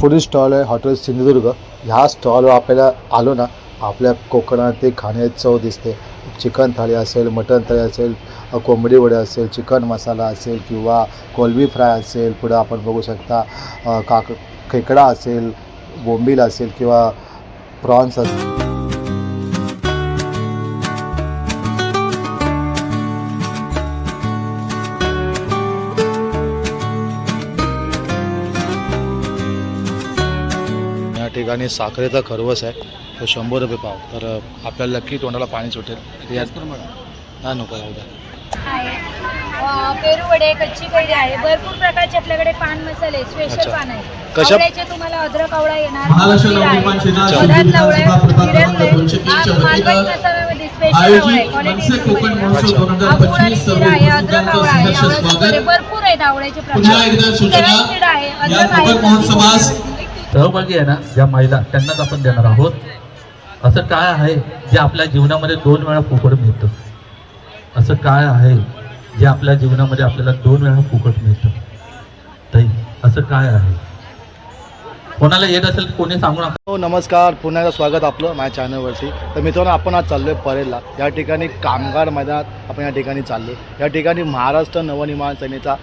Food stall आहे hotel Sindhudurg. ह्या स्टॉलवर आपल्याला आलो ना आपल्या कोकणातील खाण्याची चव दिसते. चिकन थाळी असेल मटन थाळी असेल कोंबडी वडे असेल चिकन मसाला असेल किंवा कोलबी फ्राय असेल पुढं आपण बघू शकता काक खेकडा असेल बोंबील असेल किंवा प्रॉन्स असेल. ठिकाणी साखरेचा खरवस आहे तो शंभर रुपये पाव. तर आपल्याला नक्की तोंडाला पाणी सुटेल. यात नाही नको राहू द्या. आहे. अ, पेरू वडे कच्ची कैरी आहे. भरपूर प्रकारचे आपल्याकडे पान मसाले स्पेशल. पान आहे कशा- आवळ्याचे तुम्हाला अद्रक आवळा येणार. हा हा पुन्हा एकदा सूचना. या कोकण महोत्सवास सहभागी आहे ना ज्या महिला त्यांनाच आपण देणार आहोत. असं काय आहे जे आपल्या जीवनामध्ये दोन वेळा फुकट मिळतं? असं काय आहे जे आपल्या जीवनामध्ये आपल्याला दोन वेळा फुकट मिळतं? ताई असं काय आहे? कोणाला येत असेल कोणी सांगू नका. हो नमस्कार. पुन्हा एकदा स्वागत आपलं माझ्या चॅनलवरती तर मित्रांनो आपण आज चाललो आहे परेलला या ठिकाणी कामगार मैदानात आपण या ठिकाणी चाललो या ठिकाणी महाराष्ट्र नवनिर्माण सेनेचा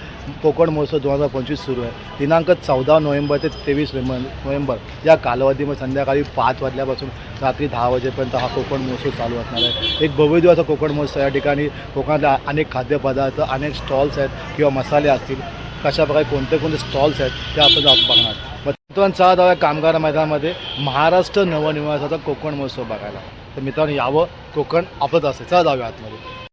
कोकण महोत्सव दोन हजार पंचवीस सुरू आहे. दिनांक चौदा नोव्हेंबर ते तेवीस नोव्हेंबर या कालावधीमध्ये संध्याकाळी पाच वाजल्यापासून रात्री दहा वाजेपर्यंत हा कोकण महोत्सव चालू असणार आहे. एक भव्य दिवसाचा कोकण महोत्सव या ठिकाणी कोकणातल्या अनेक खाद्यपदार्थ अनेक स्टॉल्स आहेत किंवा मसाले असतील. कशा प्रकारे कोणते कोणते स्टॉल्स आहेत ते आपण बघणार. मित्रांनो चला जाऊया कामगार मैदानामध्ये. महाराष्ट्र नवनिवासाचा कोकण महोत्सव बघायला. तर मित्रांनो यावं कोकण आपलंच असेल चला जाऊया आतमध्ये.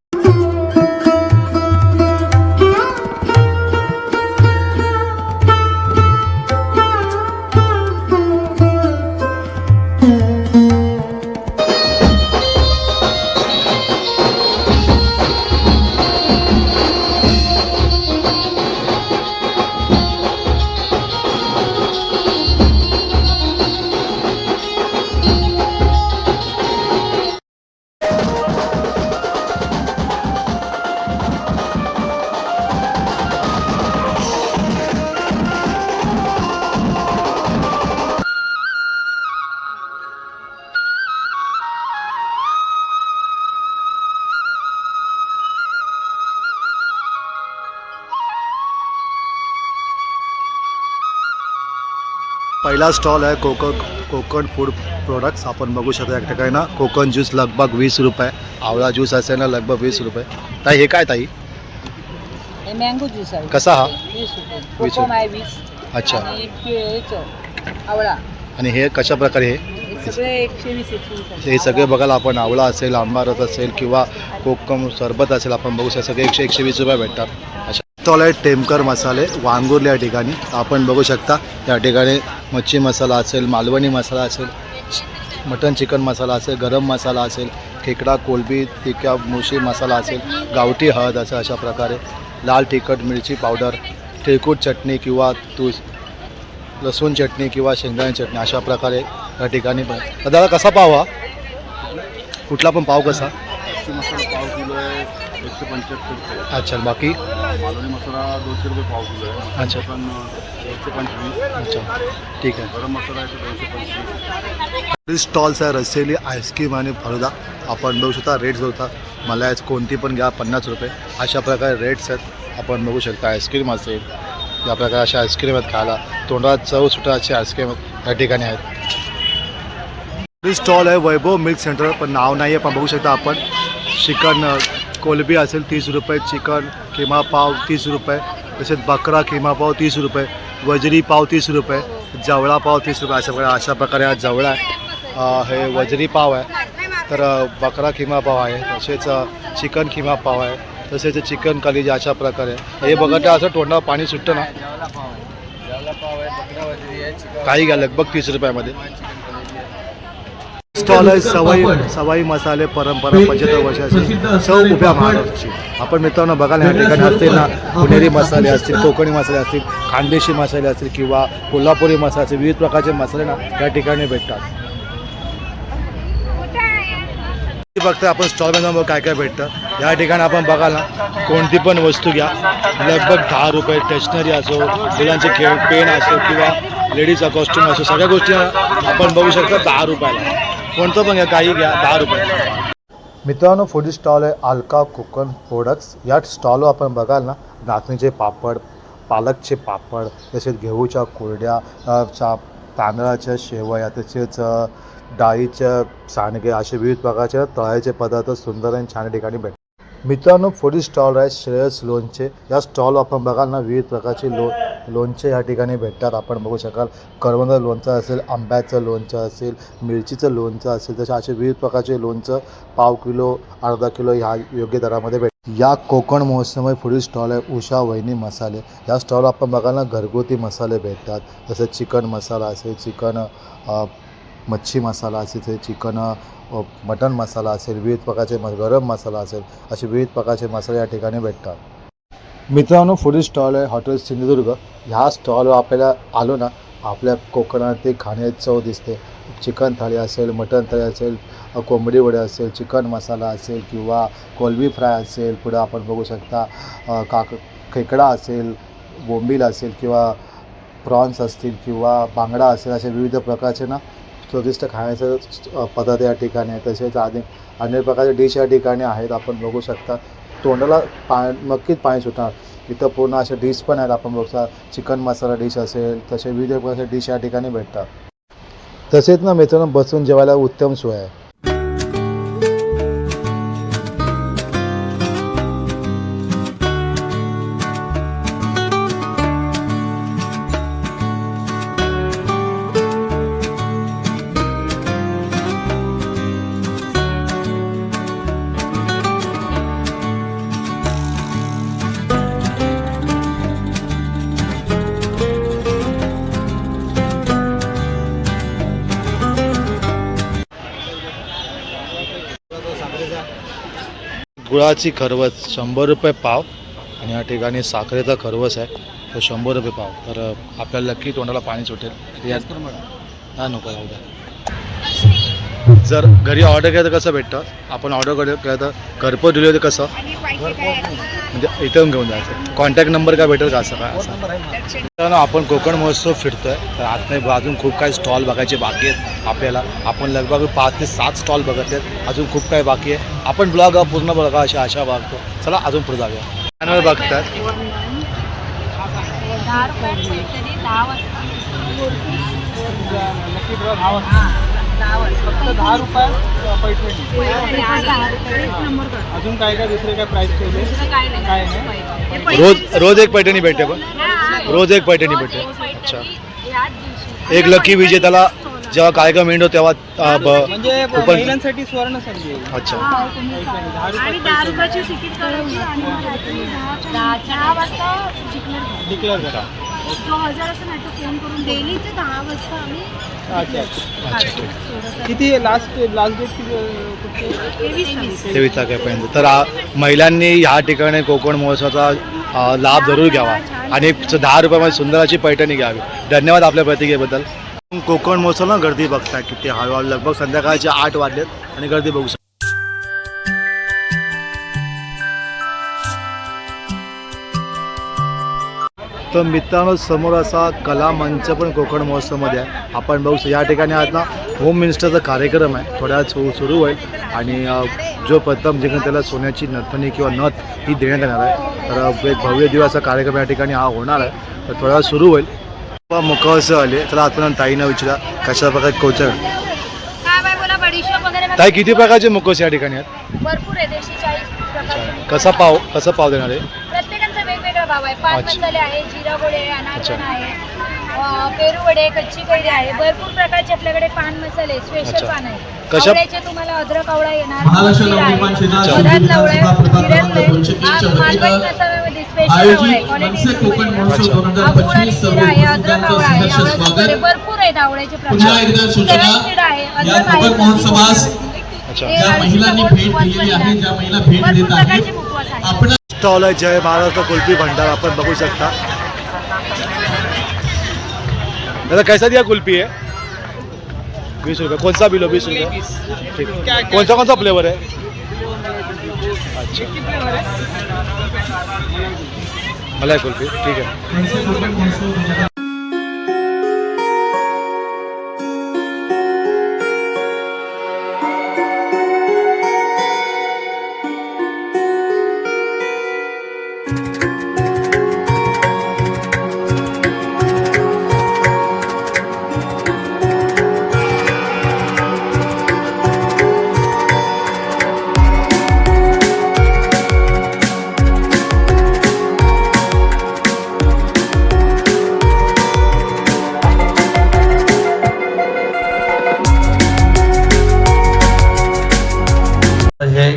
पहिला स्टॉल आहे कोकण कोकण फूड प्रोडक्ट्स आपण बघू शकता या ठिकाणी ना कोकण ज्यूस लगभग वीस रुपये आवळा ज्यूस असेल ना लगभग वीस रुपये. ताई हे काय ताई? हे मँगो ज्यूस आहे. कसा हा? वीस रुपये. वीस अच्छा. आवळा. आणि हे कशा प्रकारे हे? हे सगळे. हे बघायला आपण आवळा असेल आंबा रस असेल किंवा कोकम सरबत असेल आपण बघू शकतो सगळे एकशे एकशे वीस रुपये भेटतात. अशा स्टॉल आहे टेमकर मसाले वांगुर्ले या ठिकाणी. आपण बघू शकता या ठिकाणी मच्छी मसाला असेल मालवणी मसाला असेल मटन चिकन मसाला असेल गरम मसाला असेल खेकडा कोलबी तिक्या मुशी मसाला असेल गावठी हळद असं अशा प्रकारे लाल तिखट मिरची पावडर तिळकूट चटणी किंवा तू लसूण चटणी किंवा शेंगदाणी चटणी अशा प्रकारे या ठिकाणी पण दादा कसा पाव हा? कुठला पण पाव कसा? मसाला पाव किलो एकशे पंच्याहत्तर रुपये. अच्छा बाकी? मालवणी मसाला दोनशे रुपये पाव किलो आहे. अच्छा. पण एकशे पंचवीस. अच्छा. ठीक आहे. गरम मसाला आहे तो दोनशे पंचवीस. स्टॉल्स आहे रसेली आईस्क्रीम आणि फलुदा. आपण बघू शकता रेट्स होतात मला याच कोणती पण घ्या पन्नास रुपये. अशा प्रकारे रेट्स आहेत. आपण बघू शकता आईस्क्रीम असेल. या प्रकारे अशा आईस्क्रीम आहेत खायला. तोंडात चव सुटा अशी आईस्क्रीम या ठिकाणी आहेत. स्टॉल आहे वैभव मिल्क सेंटर पण नाव नाही आहे पण बघू शकता आपण. चिकन कोलबी असेल तीस रुपये चिकन किमा पाव तीस रुपये तसेच बकरा किमा पाव तीस रुपये वजरी पाव तीस रुपये जवळा पाव तीस रुपये अशा प्रकारे अशा प्रकारे हा जवळा आहे. हे वजरी पाव आहे. तर बकरा किमा पाव आहे तसेच चिकन किमा पाव आहे तसेच चिकन कलिजी अशा प्रकारे हे बघत असं तोंडावर पाणी सुटतं ना. काही घ्या लगभग तीस रुपयामध्ये. स्टॉल आहे सवाई सवाई मसाले परंपरा पंच्याहत्तर वर्षाची चव उभ्या महाराष्ट्राची. आपण मित्रांनो बघायला या ठिकाणी असतील ना पुणेरी मसाले असतील कोकणी मसाले असतील खानदेशी मसाले असतील किंवा कोल्हापुरी मसाले असतील विविध प्रकारचे मसाले ना या ठिकाणी भेटतात. फक्त आपण स्टॉलमध्ये बघू काय काय भेटतं. या ठिकाणी आपण बघाल ना कोणती पण वस्तू घ्या. लगभग दहा रुपये स्टेशनरी असो मुलांचे खेळ पेन असो किंवा लेडीजचा कॉस्ट्युम असो सगळ्या गोष्टी आपण बघू शकता दहा रुपयाला. कोणतं पण घ्या काही घ्या दहा रुपये. मित्रांनो फूड स्टॉल आहे आल्का कोकण प्रोडक्ट्स या स्टॉलवर आपण बघाल ना नाचणीचे पापड पालकचे पापड तसेच घेऊच्या कोरड्या चा तांदळाच्या शेवया तसेच डाळीच्या सांडगे असे विविध प्रकारचे तळ्याचे पदार्थ सुंदर आणि छान ठिकाणी भेटतात मित्रांनो फूड स्टॉल आहे श्रेयस लोणचे. या स्टॉल आपण बघाल ना विविध प्रकारचे लोन लोणचे या ठिकाणी भेटतात. आपण बघू शकाल करवंद लोणचं असेल आंब्याचं लोणचं असेल मिरचीचं लोणचं असेल तसे असे विविध प्रकारचे लोणचं पाव किलो अर्धा किलो ह्या योग्य दरामध्ये भेट या कोकण महोत्सवामध्ये पुढील स्टॉल आहे उषा वहिनी मसाले. या स्टॉल आपण बघाल ना घरगुती मसाले भेटतात. जसं चिकन मसाला असेल चिकन मच्छी मसाला असेल ते चिकन मटन मसाला असेल विविध प्रकारचे म गरम मसाला असेल असे विविध प्रकारचे मसाले या ठिकाणी भेटतात. मित्रांनो फूड स्टॉल आहे हॉटेल सिंधुदुर्ग. ह्या स्टॉलवर आपल्याला आलो ना आपल्या कोकणातील खाण्याची चव दिसते. चिकन थाळी असेल मटन थाळी असेल कोंबडी वडे असेल चिकन मसाला असेल किंवा कोलबी फ्राय असेल पुढं आपण बघू शकता काक खेकडा असेल बोंबील असेल किंवा प्रॉन्स असतील किंवा बांगडा असेल असे विविध प्रकारचे ना स्वादिष्ट खाण्याचं पदार्थ या ठिकाणी आहे तसेच आधी अनेक प्रकारचे डिश या ठिकाणी आहेत. आपण बघू शकता तोंडाला पा नक्कीच पाणी सुटणार. इथं पूर्ण अशा डिश पण आहेत आपण बघता. चिकन मसाला डिश असेल तसे विविध प्रकारचे डिश या ठिकाणी भेटतात. तसेच ना मित्रांनो बसून जेवायला उत्तम सोय आहे. गुळाची खरवस शंभर रुपये पाव आणि या ठिकाणी साखरेचा खरवस आहे तो शंभर रुपये पाव. तर आपल्याला नक्की तोंडाला पाणी सुटेल. या हा नको राहू द्या. जर घरी ऑर्डर केलं तर कसं भेटतं? आपण ऑर्डर केलं केलं तर घरपोच डिलिव्हरी कसं? म्हणजे इथं घेऊन जायचं. कॉन्टॅक्ट नंबर काय भेटेल का असं काय? असं. आपण कोकण महोत्सव फिरतोय. तर आतमध्ये अजून खूप काही स्टॉल बघायचे बाकी आहेत आपल्याला. आपण लगभग पाच ते सात स्टॉल बघत आहेत. अजून खूप काही बाकी आहे. आपण ब्लॉग पूर्ण बघा अशा आशा बघतो चला अजून पुढे जाऊया. चॅनल बघतात दहा वाजता. फक्त दहा रुपयात पैठणी. अजून काय काय दुसरे काय ठेवले? दुसरं काय नाही. हे रोज रोज एक पैठणी भेटते पण हा. रोज एक पैठणी भेटते. अच्छा. एक लकी विजेत्याला जेव्हा कार्यक्रम येतो तेव्हा म्हणजे महिलांसाठी सुवर्ण संधी. अच्छा. हा, डिक्लेअर करा तो हजार असं नाही तर फोन करून डेली ते दहा वाजता आम्ही अच्छा अच्छा. अच्छा ठीक किती लास्ट लास्ट डेट किती? तेवीस तारीख. तेवीस तारखेपर्यंत. तर आ, महिलांनी ह्या ठिकाणी कोकण महोत्सवाचा लाभ जरूर घ्यावा. आणि दहा रुपयामध्ये सुंदर अशी पैठणी घ्यावी. धन्यवाद आपल्या प्रतिक्रियेबद्दल. कोकण महोत्सव ना गर्दी बघताय किती हळूहळू. लगभग संध्याकाळचे आठ वाजलेत आणि गर्दी बघू शकता. तर मित्रांनो समोर असा कला मंच पण कोकण महोत्सवमध्ये आहे. आपण बघू या ठिकाणी आज ना होम मिनिस्टरचा कार्यक्रम आहे. थोड्या वेळात सुरू होईल. आणि जो प्रथम जिंकून त्याला सोन्याची नथनी किंवा नथ ही देण्यात येणार आहे. तर एक भव्य दिवसाचा कार्यक्रम या ठिकाणी हा होणार आहे. तर थोड्या सुरू होईल. मुखवसे आले. चला आपण ताईनं विचारा. कशा प्रकारे कोचर? ताई किती प्रकारचे मुखवसे या ठिकाणी आहेत? कसा पाव कसा पाव देणार आहे? भाव आहे पान अच्छा. मसाले आहे जिरा वडे आहे अच्छा. आहे अं, पेरू वडे कच्ची कैरी आहे भरपूर प्रकारचे आपल्याकडे पान मसाले स्पेशल अच्छा. पान आहे कशा- आवळ्याचे तुम्हाला अद्रक आवळा येणार जिरा आहे, आवळा प्रभाग जिऱ्यातला दोनशे हा, मालवणी वतीनं मसाल्यामध्ये स्पेशल आवळा आहे, आयोजित quality मनसे कोकण आहे. महोत्सव दोन हजार हा, गुळ आणि पंचवीस सर्व जिरा आहे, अद्रक आवळा आहे, सहर्ष आवळ्यामध्ये स्वागत भरपूर आहेत आवळ्याचे प्रकार पुन्हा एकदा सूचना सेवन सीड आहे, या अद्रक आहे, कोकण महोत्सवास अच्छा हे ज्या अळशीचा महिलांनी भेट दिलेली आहे. ज्या महिला भेट भरपूर देत प्रकारचे आहेत. आपण स्टॉल आहे जय महाराष्ट्र कुल्फी भंडार आपण बघू शकता. दादा कैसा दिया कुल्फी है? बीस रुपये. कौन सा बिलो? बीस रुपये. ठीक. कौन सा कौन सा फ्लेवर है अच्छा मलाई कुल्फी. ठीक है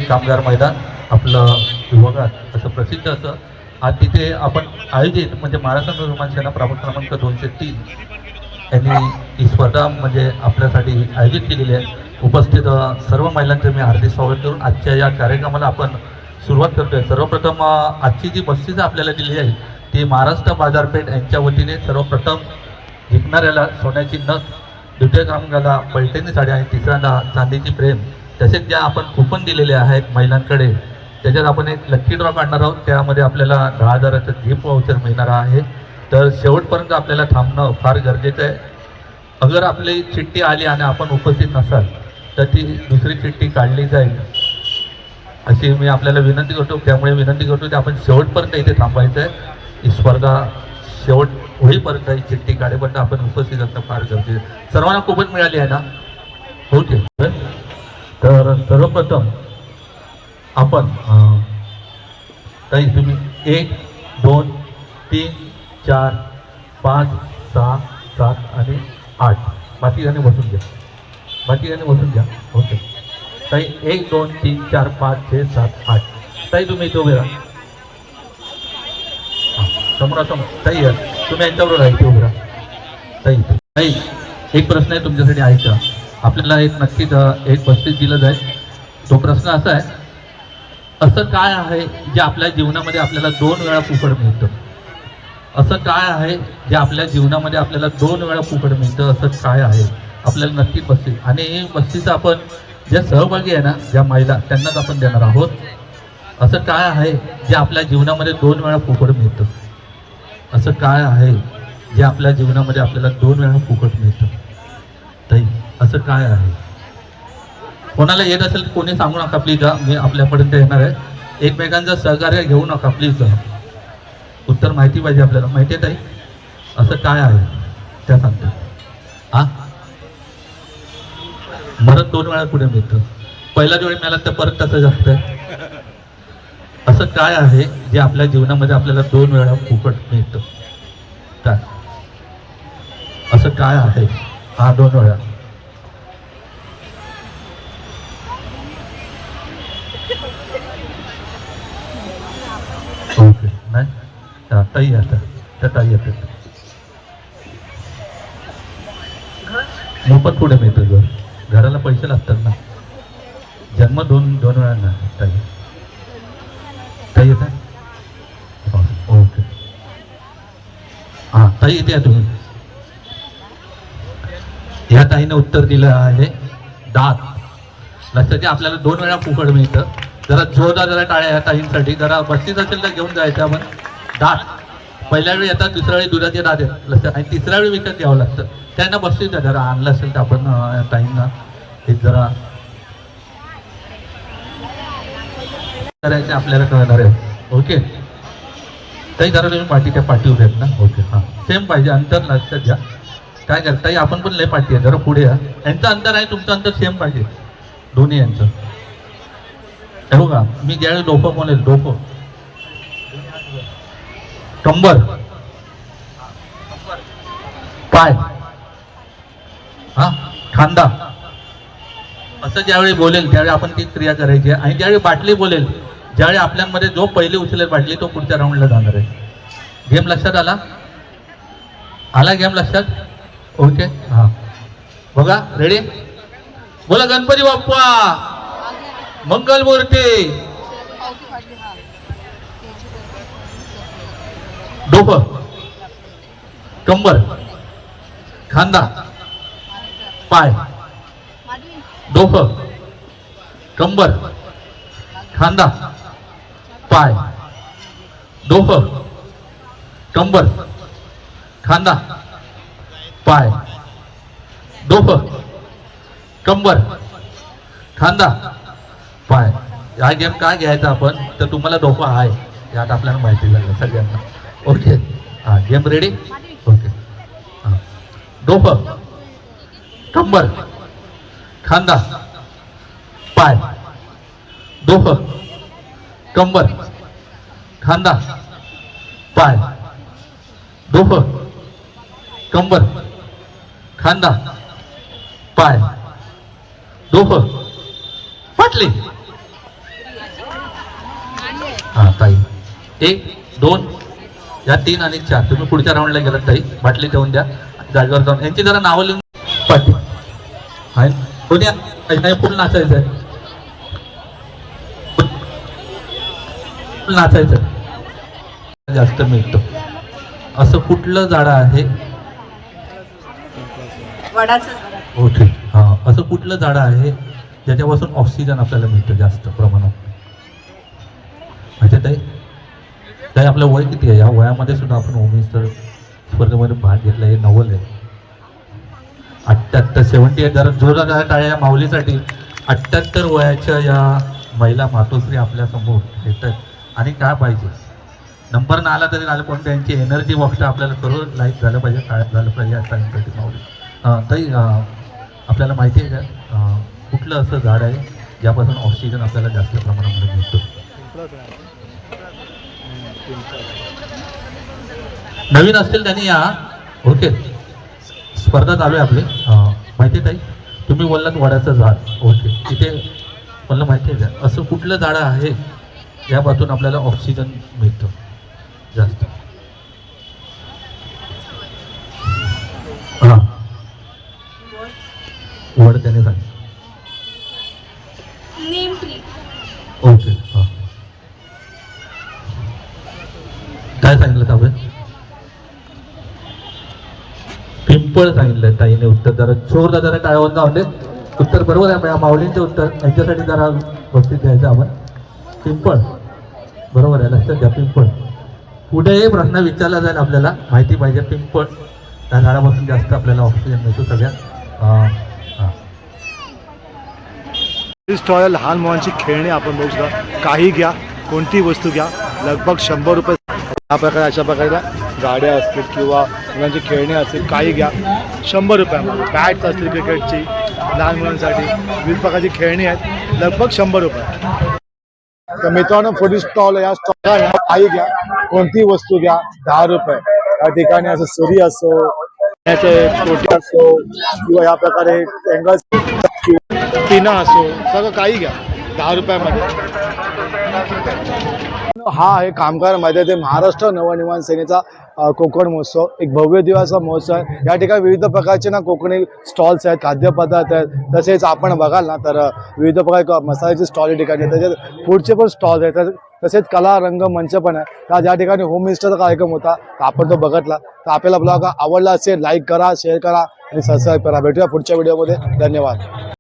कामगार मैदान आपलं विभागात असं प्रसिद्ध असं. आज तिथे आपण आयोजित म्हणजे महाराष्ट्र नवनिर्माण सेना प्रमुख क्रमांक दोनशे तीन यांनी ही स्पर्धा म्हणजे आपल्यासाठी आयोजित केलेली आहे. उपस्थित सर्व महिलांचं मी हार्दिक स्वागत करून आजच्या या कार्यक्रमाला आपण सुरुवात करतोय. सर्वप्रथम आजची जी बक्षिसं आपल्याला दिली आहे ती महाराष्ट्र बाजारपेठ यांच्या वतीने सर्वप्रथम जिंकणाऱ्याला सोन्याची नथ द्वितीय क्रमांकाला पैठणी साडी आणि तिसऱ्यांदा चांदीची प्रेम तसेच ज्या आपण कुपन दिलेले आहेत महिलांकडे त्याच्यात आपण एक लक्की ड्रॉ काढणार आहोत. त्यामध्ये आपल्याला दहा हजाराचं गिफ्ट वाउचर मिळणार आहे. तर शेवटपर्यंत आपल्याला थांबणं फार गरजेचं आहे. अगर आपली चिठ्ठी आली आणि आपण उपस्थित नसाल तर ती दुसरी चिठ्ठी काढली जाईल. अशी मी आपल्याला विनंती करतो. त्यामुळे विनंती करतो की आपण शेवटपर्यंत इथे थांबायचं आहे. ही स्पर्धा शेवट होईपर्यंत ही चिठ्ठी काढेपर्यंत आपण उपस्थित असणं फार गरजेचं आहे. सर्वांना कुपन मिळाली आहे ना? हो ओके तर सर्वप्रथम आपण काही ताई तुम्ही एक दोन तीन चार पाच सहा सात आणि आठ. बाकी जणी बसून घ्या. बाकी जणी बसून घ्या. ओके. ताई एक दोन तीन चार पाच छे सात आठ. ताई तुम्ही इथे उभे राहा. समोरासमोर. ताई तुम्ही यांच्याबरोबर राहा इथे उभे राहा. ताई ताई एक प्रश्न आहे तुमच्यासाठी ऐका. आपल्याला एक नक्कीच एक बक्षीस दिलं जाईल. तो प्रश्न असा आहे असं काय आहे जे आपल्या जीवनामध्ये आपल्याला दोन वेळा फुकट मिळतं? असं काय आहे जे आपल्या जीवनामध्ये आपल्याला दोन वेळा फुकट मिळतं? असं काय आहे? आपल्याला नक्की बसतील आणि हे आपण ज्या सहभागी आहे ना ज्या महिला त्यांनाच आपण देणार आहोत. असं काय आहे जे आपल्या जीवनामध्ये दोन वेळा फुकट मिळतं? असं काय आहे जे आपल्या जीवनामध्ये आपल्याला दोन वेळा फुकट मिळतं? ताई असं काय आहे? कोणाला येत असेल कोणी सांगू नका प्लीज मी आपल्यापर्यंत येणार आहे. एकमेकांचं सहकार्य घेऊ नका प्लीज उत्तर माहिती पाहिजे आपल्याला. माहिती आहे ताई? असं काय आहे? त्या सांगतो. हा? परत दोन वेळा पुढे मिळतं. पहिल्या जोडी मिळाला तर परत तसं जास्त आहे. असं काय आहे जे आपल्या जीवनामध्ये आपल्याला दोन वेळा फुकट मिळतं? काय? असं काय आहे? हा दोन वेळा ओके नाही हा, ताई आता त्या ताई येतात. मोफत पुढे मिळतं घर. घराला पैसे लागतात ना. जन्म दोन दोन वेळा ना ताई ताई येतात ओके. हां ताई येते या तुम्ही. ह्या ताईने उत्तर दिलं आहे दात. लक्षात घ्या आपल्याला दोन वेळा फुकट मिळतं. जरा जोरदार जरा टाळ्या ह्या ताईंसाठी. जरा बस्तीत असेल तर घेऊन जायचं आपण. दात. पहिल्या वेळी येतात दुसऱ्या वेळी दुधात येतात लक्षात. आणि तिसऱ्या वेळी विकत घ्यावं लागतं. त्यांना बसतील आहे जरा आणलं असेल तर आपण टाईमना हे जरा करायचं आपल्याला कळणार आहे. ओके? ताई जरा तुम्ही पाठी त्या पाठी आहेत ना? ओके हां. सेम पाहिजे अंतर लक्षात घ्या. काय करता? ताई आपण पण लय पाठी आहे जरा पुढे या. यांचं अंतर आहे तुमचं अंतर सेम पाहिजे. दोन्ही यांचं. हे बघा मी ज्यावेळी डोकं बोलेल डोकं. कंबर पाय. हा? खांदा. असं ज्यावेळी बोलेल त्यावेळी आपण ती क्रिया करायची आहे. आणि ज्यावेळी बाटली बोलेल ज्यावेळी आपल्यामध्ये जो पहिली उचलेल बाटली तो पुढच्या राऊंडला जाणार आहे. गेम लक्षात आला? आला गेम लक्षात? ओके हा. बघा रेडी बोला गणपती बाप्पा! मंगलमूर्ती! मूर्ती डोकं कंबर खांदा पाय डोकं कंबर खांदा पाय डोकं कंबर खांदा पाय डोकं कंबर खांदा पाय. हा गेम काय घ्यायचा आपण? तर तुम्हाला डोकं आहे. यात आपल्याला माहिती झालं सगळ्यांना. ओके हा गेम रेडी ओके हां कंबर खांदा पाय डोकं कंबर खांदा पाय डोकं कंबर खांदा पाय डोकं पाटली हा ताई एक दोन या तीन आणि चार. तुम्ही पुढच्या राऊंडला गेलात ताई. बाटली ठेवून द्या. जागेवर जाऊन. यांची जरा नावं लिहून पाठी आहे? कोणी आहे? फुल नाचायचं आहे नाचायचं आहे. जास्त मिळतं. असं कुठलं झाड आहे? हो ठीक हां असं कुठलं झाड आहे? ज्याच्यापासून ऑक्सिजन आपल्याला मिळतं जास्त प्रमाणात. माहिती ताई? काही आपलं वय किती आहे? या वयामध्ये सुद्धा आपण होमिस्टर स्पर्धेमध्ये भाग घेतला. हे नवल आहे. अठ्ठ्याहत्तर सेवन्टी एट जरा जोरदार टाळ्या या माऊलीसाठी अठ्ठ्याहत्तर वयाच्या या महिला मातोश्री आपल्यासमोर येतात. आणि काय पाहिजे? नंबर ना आला तरी आलं पण त्यांची एनर्जी बॉक्स आपल्याला सर्व लाईफ झालं पाहिजे काय झालं पाहिजे या टाईमसाठी माऊली. तरी आपल्याला माहिती आहे का? कुठलं असं झाड आहे ज्यापासून ऑक्सिजन आपल्याला जास्त प्रमाणामध्ये मिळतो? नवीन असतील त्यांनी या. ओके. स्पर्धा चालू आहे आपली. माहिती आहे ताई? तुम्ही बोललात वडाचं झाड. ओके. तिथे मला माहिती आहे का? असं कुठलं झाड आहे यापासून आपल्याला ऑक्सिजन मिळतं. जास्त. हां. वड त्याने सांग नीम ट्री ओके हां काय सांगितलं आपण पिंपळ सांगितलं ताईने उत्तर. जरा जोरदार जरा टाळवून जाऊन उत्तर बरोबर आहे माऊलींचं माऊलींचे उत्तर. यांच्यासाठी जरा बक्षीस द्यायचं आपण. पिंपळ. बरोबर आहे लक्षात घ्या पिंपळ. कुठेही प्रश्न विचारला जाईल आपल्याला माहिती पाहिजे पिंपळ. त्या झाडापासून जास्त आपल्याला ऑक्सिजन मिळतो सगळ्या अं, लहान मुलांची खेळणी आपण बघू शकता. काही घ्या कोणती वस्तू घ्या. लगभग शंभर रुपये या प्रकारे अशा प्रकारे गाड्या असतील किंवा मुलांची खेळणी असतील काही घ्या. शंभर रुपयामध्ये बॅट्स असतील क्रिकेटची लहान मुलांसाठी. विविध प्रकारची खेळणी आहेत. लगभग शंभर रुपये. तर मित्रांनो फुडी स्टॉल या स्टॉल काही घ्या. कोणती वस्तू घ्या. दहा रुपये. या ठिकाणी असं सुरी असो पाण्याचे असो किंवा या प्रकारे अँगल्स पिना असो सगळं काही घ्या. दहा रुपयामध्ये हा आहे कामगारमध्ये ते महाराष्ट्र नवनिर्माण सेनेचा कोकण महोत्सव. एक भव्य दिवसाचा महोत्सव आहे. या ठिकाणी विविध प्रकारचे ना कोकणी स्टॉल्स आहेत खाद्यपदार्थ आहेत. तसेच आपण बघाल ना तर विविध प्रकार मसाल्याचे स्टॉल या ठिकाणी त्याच्यात पुढचे पण स्टॉल्स आहेत. तसेच- तसेच कला रंग मंच पण आहे. त्या ज्या ठिकाणी होम मिनिस्टरचा कार्यक्रम होता. तर आपण तो बघितला. तर आपल्याला ब्लॉग आवडला असेल लाईक करा शेअर करा आणि सबस्क्राईब करा. भेटूया पुढच्या व्हिडिओमध्ये धन्यवाद.